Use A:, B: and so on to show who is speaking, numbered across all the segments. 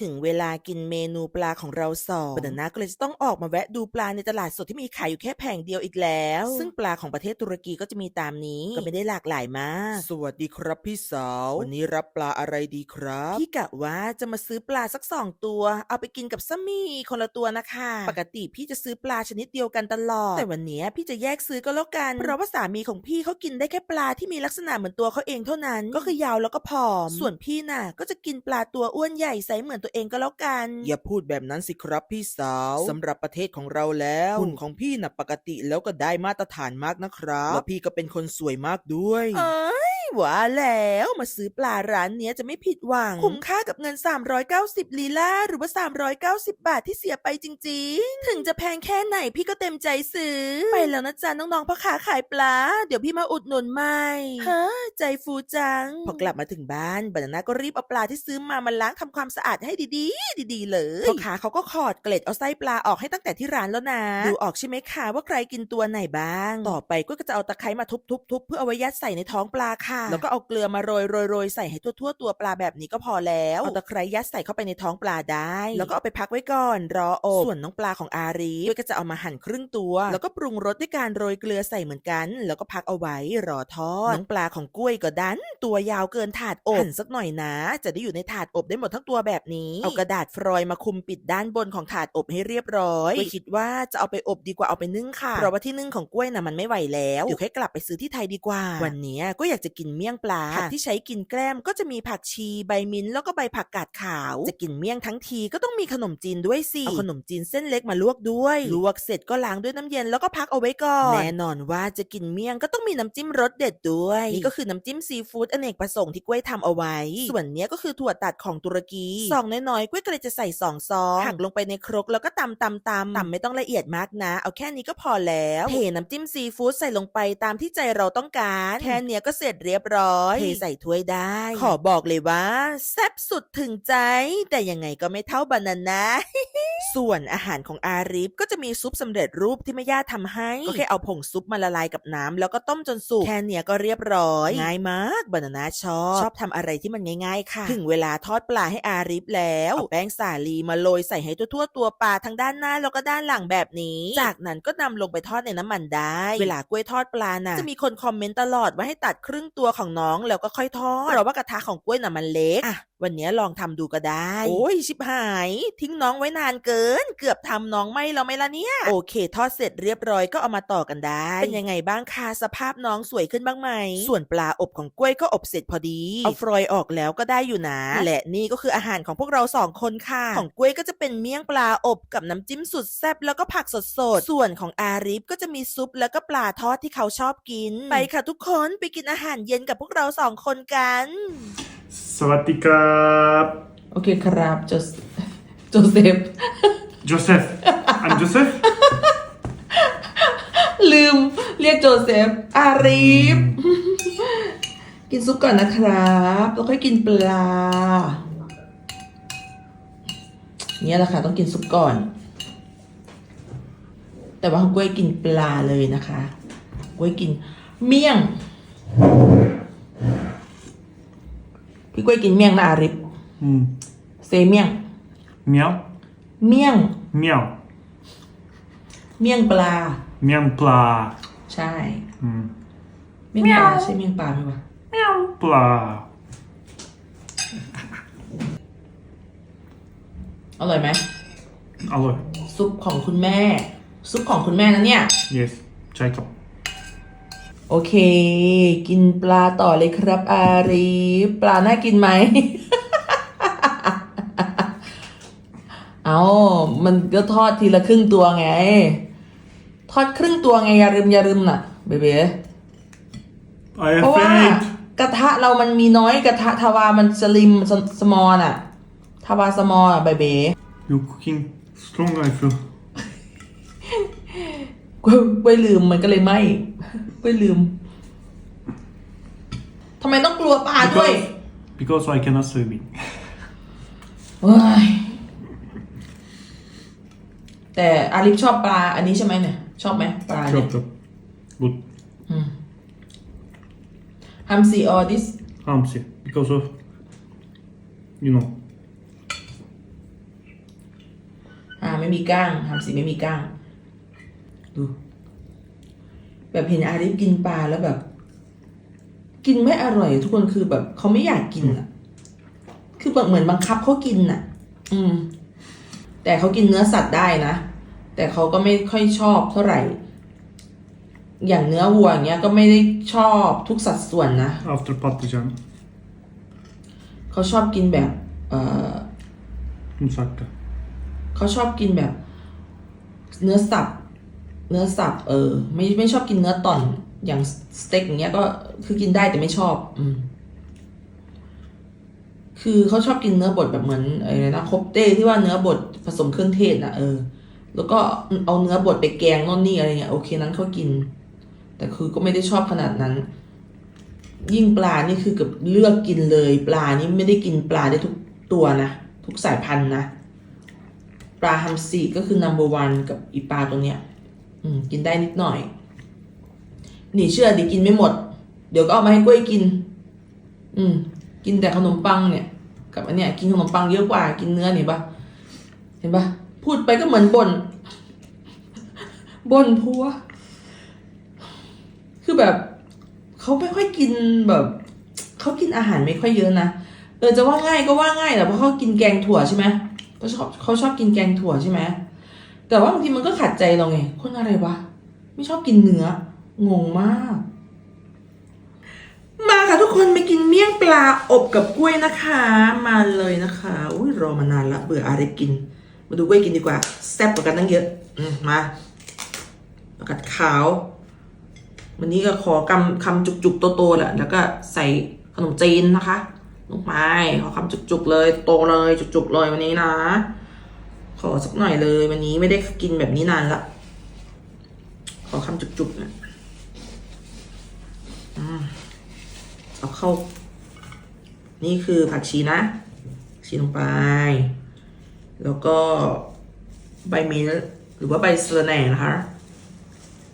A: ถึงเวลากินเมนูปลาของเราสองบานาน่าก็เลยจะต้องออกมาแวะดูปลาในตลาดสดที่มีขายอยู่แค่แผงเดียวอีกแล้ว ซึ่งปลาของประเทศตุรกีก็จะมีตามนี้ ก็ไม่ได้หลากหลายมาก สวัสดีครับพี่สาว วันนี้รับปลาอะไรดีครับ พี่กะว่าจะมาซื้อปลาสักสองตัว เอาไปกินกับซามีคนละตัวนะคะ ปกติพี่จะซื้อปลาชนิดเดียวกันตลอด แต่วันเนี้ยพี่จะแยกซื้อก็แล้วกัน เพราะว่าสามีของพี่เขากินได้แค่ปลาที่มีลักษณะเหมือนตัวเขาเองเท่านั้น ก็คือยาวแล้วก็ผอม ส่วนพี่น่ะก็จะกินปลาตัวอ้วนใหญ่ไซส์เหมือนตัวเองก็แล้วกัน อย่าพูดแบบนั้นสิครับพี่สาวสำหรับประเทศของเราแล้วหุ่นของพี่น่ะปกติแล้วก็ได้มาตรฐานมากนะครับแล้วพี่ก็เป็นคนสวยมากด้วย ว่าแล้วมาซื้อปลาร้านเนี้ยจะไม่ผิดหวัง คุ้มค่ากับเงิน 390 ลีลาหรือว่า 390 บาทที่เสียไปจริง ๆ ถึงจะแพงแค่ไหนพี่ก็เต็มใจซื้อ ไปแล้วนะจ๊ะน้องๆพ่อค้าขายปลา เดี๋ยวพี่มาอุดหนุนใหม่ฮะใจฟูจัง พอกลับมาถึงบ้านบานาน่าก็รีบเอาปลาที่ซื้อมามาล้างทำความสะอาดให้ดีๆ ดีๆ เลยพ่อค้าเขาก็ขอดเกล็ดเอาไส้ปลาออกให้ตั้งแต่ที่ร้านแล้วนะดูออกใช่ไหมคะว่าใครกินตัวไหนบ้าง ต่อไปก็จะเอาตะไคร้มาทุบๆๆเพื่อเอาไว้ยัดใส่ในท้องปลาค่ะแล้วก็เอาเกลือมาโรยโรยโรยใส่ให้ทั่วๆตัวปลาแบบนี้ก็พอแล้วเอาตะไคร้ยัดใส่เข้าไปในท้องปลาได้ แล้วก็เอาไปพักไว้ก่อนรออบส่วนน้องปลาของอารีก็จะเอามาหั่นครึ่งตัว แล้วก็ปรุงรสด้วยการโรยเกลือใส่เหมือนกัน แล้วก็พักเอาไว้รอทอดน้องปลาของกล้วยก็ดัน ตัวยาวเกินถาดอบหั่นสักหน่อยนะ จะได้อยู่ในถาดอบได้หมดทั้งตัวแบบนี้เอากระดาษฟรอยล์มาคลุมปิดด้านบนของถาดอบให้เรียบร้อยกล้วยคิดว่าจะเอาไปอบดีกว่าเอาไปนึ่งค่ะเพราะว่าที่นึ่งของกล้วยน่ะมันไม่ไหวแล้วเดี๋ยวให้กลับไปซื้อที่ไทยดีกว่า วันเนี้ยก็อยากจะกินเมี่ยงปลาผักที่ใช้กินแกล้มก็จะมีผักชีใบมิ้นท์แล้วก็ใบผักกาดขาว จะกินเมี่ยงทั้งทีก็ต้องมีขนมจีนด้วยสิเอาขนมจีนเส้นเล็กมาลวกด้วย ลวกเสร็จก็ล้างด้วยน้ำเย็นแล้วก็พักเอาไว้ก่อนแน่นอนว่าจะกินเมี่ยงก็ต้องมีน้ำจิ้มรสเด็ดด้วย นี่ก็คือน้ำจิ้มซีฟู้ดอเนกประสงค์ที่กล้วยทำเอาไว้ ส่วนเนี้ยก็คือถั่วตัดของตุรกีซองน้อยๆกล้วยก็เลยจะใส่สองซองหักลงไปในครกแล้วก็ตำตำตำตำไม่ต้องละเอียดมากนะ เอาแค่นี้ก็พอแล้วเทน้ำจิ้มซีฟู้ดใส่ลงไปตามที่ใจเราต้องการแค่เนี้ยก็เสร็จเรียบร้อยเทใส่ถ้วยได้ ขอบอกเลยว่าแซ่บสุดถึงใจ แต่ยังไงก็ไม่เท่าบานาน่าส่วนอาหารของอาริฟก็จะมีซุปสำเร็จรูปที่แม่ย่าทำให้ ก็แค่เอาผงซุปมาละลายกับน้ำแล้วก็ต้มจนสุกแค่เนี้ยก็เรียบร้อย ง่ายมากบานาน่าชอบ ชอบทำอะไรที่มันง่ายๆค่ะ ถึงเวลาทอดปลาให้อาริฟแล้วเอาแป้งสาลีมาโรยใส่ให้ทั่วๆตัวปลาทั้งด้านหน้าแล้วก็ด้านหลังแบบนี้ จากนั้นก็นำลงไปทอดในน้ำมันได้ เวลากล้วยทอดปลาน่ะจะมีคนคอมเมนต์ตลอดว่าให้ตัดครึ่งตัวของน้องแล้วก็ค่อยทอดเพราะว่ากระทะของกล้วยน่ะมันเล็กอะวันนี้ลองทำดูก็ได้ โอ้ยชิบหาย ทิ้งน้องไว้นานเกิน เกือบทำน้องไหม่แล้วไหมล่ะเนี่ย โอเค ทอดเสร็จเรียบร้อยก็เอามาต่อกันได้ เป็นยังไงบ้างคะสภาพน้องสวยขึ้นบ้างไหม ส่วนปลาอบของกล้วยก็อบเสร็จพอดี เอาฟรอยล์ออกแล้วก็ได้อยู่นะ และนี่ก็คืออาหารของพวกเราสองคนค่ะ ของกล้วยก็จะเป็นเมี่ยงปลาอบกับน้ำจิ้มสุดแซ่บแล้วก็ผักสดๆ ส่วนของอาริฟก็จะมีซุปแล้วก็ปลาทอดที่เขาชอบกิน ไปค่ะทุกคนไปกินอาหารเย็นกับพวกเราสองคนกัน
B: สวัสดีครับ
C: โอเคครับโจสโจเซฟ
B: โจเซฟ I'm Joseph
C: ลืมเรียกโจเซฟอารีฟกินซุปก่อนนะครับ แล้วค่อยกินปลา เนี่ยแหละค่ะ ต้องกินซุปก่อน แต่ว่าของกล้วยกินปลาเลยนะคะกล้วยกินเมี่ยง พี่กล้วยกินเมี่ยงนะอาริฟ
B: อืม
C: เซเมี่ยง
B: เมียว
C: เมี่ยง
B: เมียว
C: เมี่ยงปลา
B: เมียงปลา
C: ใช่
B: อืม
C: เมี่ยงปลาใช่เมี่ยงปลาไหมวะ
B: เมียวปลา
C: อร่อยไหม
B: อร่อย
C: ซุปของคุณแม่ ซุปของคุณแม่นะเนี่ย
B: yes ใช่ครับ
C: โอเค กินปลาต่อเลยครับ อารีปลาน่ากินไหม เอามันก็ทอดทีละครึ่งตัวไง ทอดครึ่งตัวไง อย่าลืมอย่าลืมน่ะ เบเบ้
B: I
C: เพราะว่า
B: afraid
C: กระทะเรามันมีน้อยกระทะทาวามันสลิมสสมอลน่ะ ทาวาสมอลอะเบเบ้
B: you cooking strong I feel
C: กล้วยกล้วยลืมมันก็เลยไหมกล้วยลืมทำไมต้องกลัวปลาด้วย
B: because because I cannot swimming
C: เฮ้ยแต่อาลิฟชอบปลาอันนี้ใช่ไหมเนี่ย ชอบไหมปลาเนี่ย
B: chop chop good
C: ฮัมซีออดิส
B: Hamsi because of you know
C: ไม่มีก้างทำสีไม่มีก้าง ดู แบบเห็นอาริฟกินปลาแล้วแบบ กินไม่อร่อย ทุกคนคือแบบเขาไม่อยากกินอะ คือแบบเหมือนบังคับเขากินอะ อืม แต่เขากินเนื้อสัตว์ได้นะ แต่เขาก็ไม่ค่อยชอบเท่าไหร่ อย่างเนื้อวัวอย่างเงี้ย ก็ไม่ได้ชอบทุกสัดส่วนนะ
B: After patlıcan.
C: เขาชอบกินแบบ เอ่อ
B: Musakka.
C: เขาชอบกินแบบ เนื้อสับ เนื้อสับเออ ไม่ไม่ชอบกินเนื้อต่อนอย่างสเต็กอย่างเงี้ยก็คือกินได้แต่ไม่ชอบ อืม คือเขาชอบกินเนื้อบดแบบเหมือนอะไรนะคบเต้ที่ว่าเนื้อบดผสมเครื่องเทศนะเออ แล้วก็เอาเนื้อบดไปแกงน่นนี่อะไรเงี้ยโอเคนั้นเขากิน แต่คือก็ไม่ได้ชอบขนาดนั้น ยิ่งปลานี่คือกับเลือกกินเลย ปลานี่ไม่ได้กินปลาได้ทุกตัวนะทุกสายพันธุ์นะ ปลาฮัมซีก็คือ number one กับอีปลาตัวเนี้ย กินได้นิดหน่อย หนีเชื่อดิกินไม่หมด เดี๋ยวก็เอามาให้กล้วยกิน อืม กินแต่ขนมปังเนี่ย กับอันเนี้ยกินขนมปังเยอะกว่า กินเนื้อนี่ปะเห็นปะพูดไปก็เหมือนบน่นบ่นพัว คือแบบเขาไม่ค่อยกินแบบเขากินอาหารไม่ค่อยเยอะนะเออจะว่าง่ายก็ว่าง่ายแหละเพราะเขากินแกงถั่วใช่ไหมเขาชอบเขาชอบกินแกงถั่วใช่ไหม แต่ว่าบางทีมันก็ขัดใจเราไง คนอะไรวะ ไม่ชอบกินเนื้อ งงมาก มาค่ะทุกคนไปกินเมี่ยงปลาอบกับกล้วยนะคะ มาเลยนะคะอุ้ยรอมานานละเบื่ออะไรกิน มาดูกล้วยกินดีกว่าแซ่บกว่ากันตั้งเยอะอืมมาประกาศขาว วันนี้ก็ขอกำคำจุกๆโตๆแหละแล้วก็ใส่ขนมจีนนะคะลงไปขอคำจุกๆเลย โตเลยจุกๆเลยวันนี้นะ ขอสักหน่อยเลย วันนี้ไม่ได้กินแบบนี้นานละขอคำจุกๆนะเอาเข้า นี่คือผักชีนะชีลงไป แล้วก็ใบเมลหรือว่าใบสะระแหน่นะคะ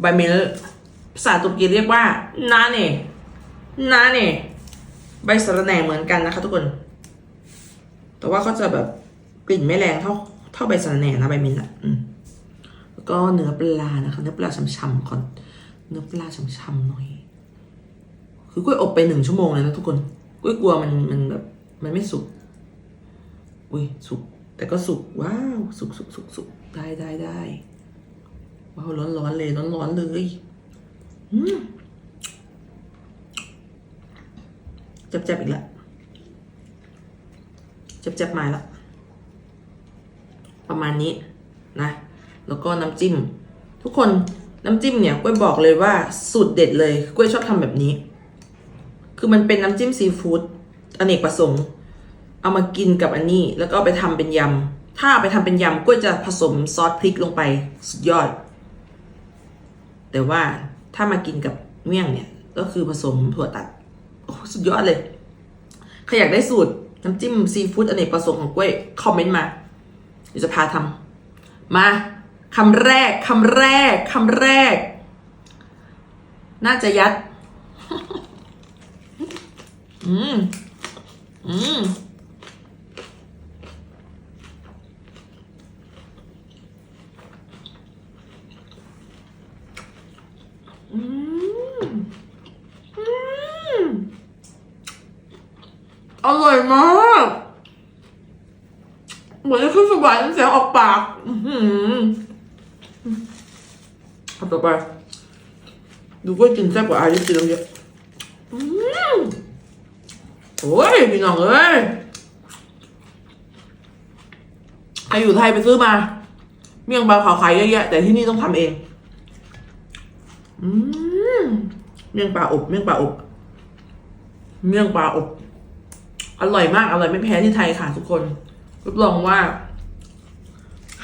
C: ใบเมลภาษาตุรกีเรียกว่านาเน่นาเน่ใบสะระแหน่เหมือนกันนะคะทุกคน แต่ว่าเขาจะแบบกลิ่นไม่แรงเท่า เท่าใบสะระแหน่นะใบมลอะอืมแล้วก็เนื้อปลานะคะ เนื้อปลาช่ำๆก่อน เนื้อปลาช่ำๆหน่อย คือกล้วยอบไปหนึ่งชั่วโมงเลยนะทุกคน กล้วยกลัวมันมันแบบมันไม่สุก อุ้ยสุก แต่ก็สุกว้าวสุกสุกสุกสุกได้ได้ได้ว้าวร้อนร้อนเลยร้อนร้อนเลยจับจับอีกแล้วจับจับมาแล้ว ประมาณนี้นะ แล้วก็น้ำจิ้ม ทุกคนน้ำจิ้มเนี่ยกล้วยบอกเลยว่าสูตรเด็ดเลยกล้วยชอบทำแบบนี้ คือมันเป็นน้ำจิ้มซีฟู้ดอเนกประสงค์ เอามากินกับอันนี้ แล้วก็ไปทำเป็นยำ ถ้าไปทำเป็นยำกล้วยจะผสมซอสพริกลงไปสุดยอด แต่ว่าถ้ามากินกับเมี่ยงเนี่ย ก็คือผสมถั่วตัดโอ้สุดยอดเลยใครอยากได้สูตรน้ำจิ้มซีฟู้ดอเนกประสงค์ของกล้วยคอมเมนต์มา ดี๋ยวจะพาทำมาคำแรกคำแรกคำแรก น่าจะยัด อืม อืม อืม อืม อร่อยมาก เหมือนจะขึ้นสวรรค์เสียงออกปากอือหือเอาต่อไปดูว่ากินแซ่บกว่าอาริสกินเยอะอืมโอ้ยพี่น้องเอ้ยใครอยู่ไทยไปซื้อมา เมี่ยงปลาขาวขายเยอะแยะแต่ที่นี่ต้องทำเอง อืมเมี่ยงปลาอบ เมี่ยงปลาอบ เมี่ยงปลาอบ อร่อยมาก อร่อยไม่แพ้ที่ไทยค่ะทุกคน รับรองว่า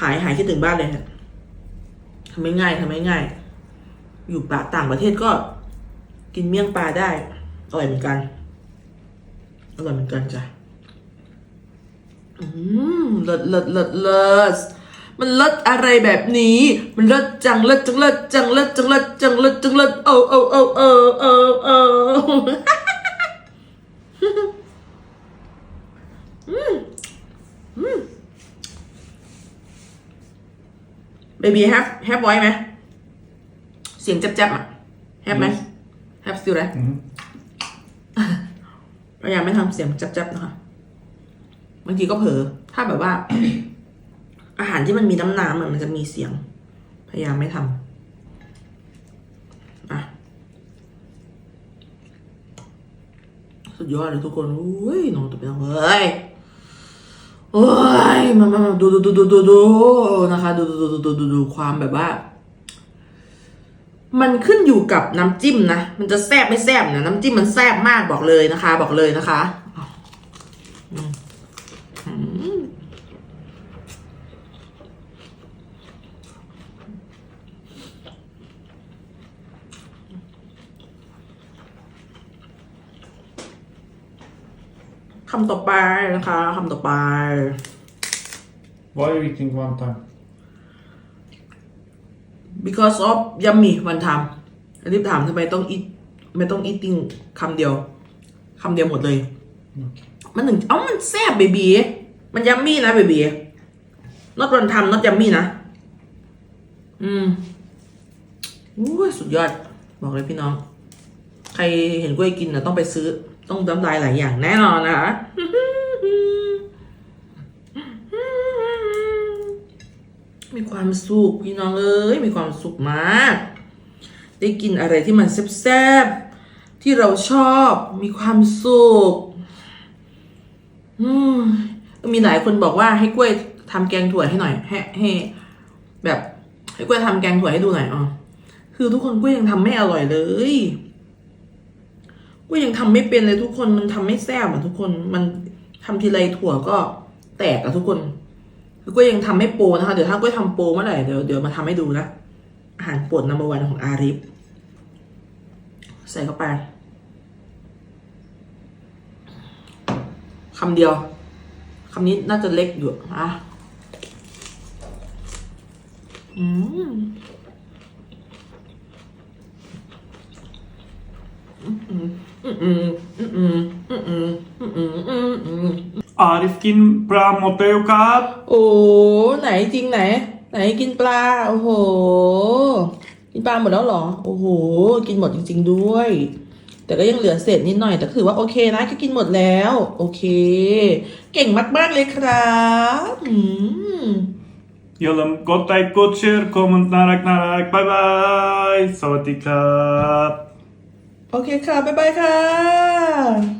C: หายหายคิดถึงบ้านเลยฮะทำไม่ง่ายทำไม่ง่าย อยู่ปะต่างประเทศก็กินเมี่ยงปลาได้ อร่อยเหมือนกัน อร่อยเหมือนกันจ้ะ อืมเลิศเลิศเลิศเลิศมันเลิศอะไรแบบนี้ มันเลิศจังเลิศจังเลิศจังเลิศจังเลิศจังเลิศจังเลิศเออเออเออเออเออเออ อ เบบีแฮปแฮปไว้ไหมเสียงจับๆอะแฮปไหมแฮปสติลเลย
B: Mhm.
C: พยายามไม่ทำเสียงจับๆนะคะบางทีก็เผลอถ้าแบบว่า อาหารที่มันมีน้ำน้ำอะมันจะมีเสียง พยายามไม่ทำอะสุดยอดเลยทุกคนอุ้ยน้องตัวเป็นเฮ้ยโอ้ย มามามาดูดูดูดูดูดูนะคะดูดูดูดูดูดูความแบบว่า มันขึ้นอยู่กับน้ำจิ้มนะ มันจะแซ่บไม่แซ่บนะน้ำจิ้มมันแซ่บมากบอกเลยนะคะ บอกเลยนะคะคำต่อไปนะคะคำต่อไป
B: Why are you eating one time?
C: because of yummy วันทำอันนี้ถามทำไมต้องอีไม่ต้อง eating คำเดียวคำเดียวหมดเลย
B: Okay.
C: มันถึงเอ้ามันแซ่บเบบีมันยัมมี่นะเบบีนอตวันทำนอตยัมมี่นะ อืมอุ้ยสุดยอด บอกเลยพี่น้อง ใครเห็นกล้วยกินนะต้องไปซื้อ ต้องน้ำลายหลายอย่างแน่นอนนะคะ มีความสุขพี่น้องเอ้ยมีความสุขมาก ได้กินอะไรที่มันแซ่บๆที่เราชอบมีความสุขอืมมีหลายคนบอกว่าให้กล้วยทำแกงถั่วให้หน่อยให้ให้แบบให้กล้วยทำแกงถั่วให้ดูหน่อยอ๋อคือทุกคนกล้วยยังทำไม่อร่อยเลยกล้วยยังทำไม่เป็นเลยทุกคนมันทำไม่แซ่บอะทุกคนมันทำทีไรถั่วก็แตกอะทุกคน กล้วยยังทำไม่โปรนะคะ เดี๋ยวถ้ากล้วยทำโปรเมื่อไหร่เดี๋ยวเดี๋ยวมาทำให้ดูนะ อาหารโปรดนัมเบอร์วันของอาริฟใส่เข้าไปคำเดียวคำนี้น่าจะเล็กอยู่อะอืมอืมอืมอืมอืมอืมอืมอืมอืมอืม อืมอืม
B: Arif kin bra måtte jo kat.
C: โอ้ไหนจริงไหน ไหนกินปลา โอ้โห กินปลาหมดแล้วเหรอ โอ้โห กินหมดจริง ๆด้วย แต่ก็ยังเหลือเศษนิดหน่อย แต่ถือว่าโอเคนะก็กินหมดแล้ว โอเค เก่งมากๆเลยครับอืม
B: อย่าลืมกดไลค์กดแชร์คอมเมนต์น่ารักน่ารักบายบายสวัสดีครับ
C: โอเคค่ะ บ๊ายบายค่ะ